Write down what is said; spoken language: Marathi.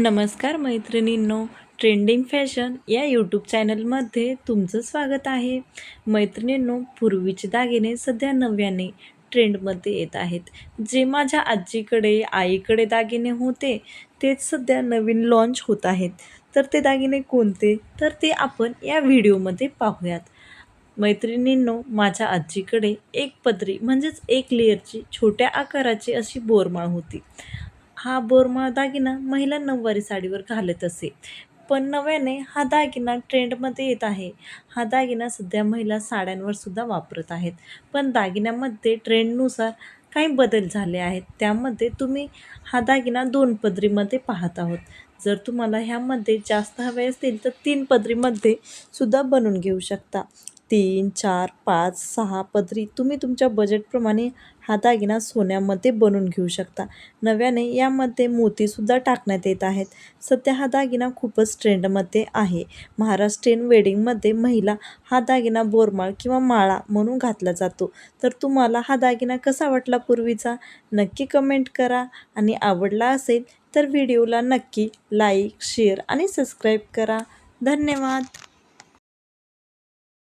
नमस्कार मैत्रिणींनो ट्रेंडिंग फॅशन या यूट्यूब चॅनलमध्ये तुमचं स्वागत आहे. मैत्रिणींनो पूर्वीचे दागिने सध्या नव्याने ट्रेंडमध्ये येत आहेत. जे माझ्या आजीकडे आईकडे दागिने होते तेच सध्या नवीन लॉन्च होत आहेत. तर ते दागिने कोणते? तर ते आपण या व्हिडिओमध्ये पाहूयात. मैत्रिणींनो माझ्या आजीकडे एक पदरी म्हणजेच एक लेअरची छोट्या आकाराची अशी बोरमाळ होती. हा बोरमाळ दागिना महिला नऊवारी साडीवर घालत असे. पण नव्याने हा दागिना ट्रेंडमध्ये येत आहे. हा दागिना सध्या महिला साड्यांवर सुद्धा वापरत आहेत. पण दागिन्यामध्ये ट्रेंडनुसार काही बदल झाले आहेत. त्यामध्ये तुम्ही हा दागिना दोन पदरीमध्ये पाहत आहोत. जर तुम्हाला ह्यामध्ये जास्त हवे असतील तर तीन पदरीमध्ये सुद्धा बनवून घेऊ शकता. तीन चार पाच सहा पदरी तुम्ही तुमच्या बजेटप्रमाणे हा दागिना सोन्यामध्ये बनवून घेऊ शकता. नव्याने यामध्ये मोतीसुद्धा टाकण्यात येत आहेत. सध्या हा दागिना खूपच ट्रेंडमध्ये आहे. महाराष्ट्रीयन वेडिंगमध्ये महिला हा दागिना बोरमाळ किंवा माळा म्हणून घातला जातो. तर तुम्हाला हा दागिना कसा वाटला पूर्वीचा? नक्की कमेंट करा. आणि आवडला असेल तर व्हिडिओला नक्की लाईक शेअर आणि सबस्क्राईब करा. धन्यवाद.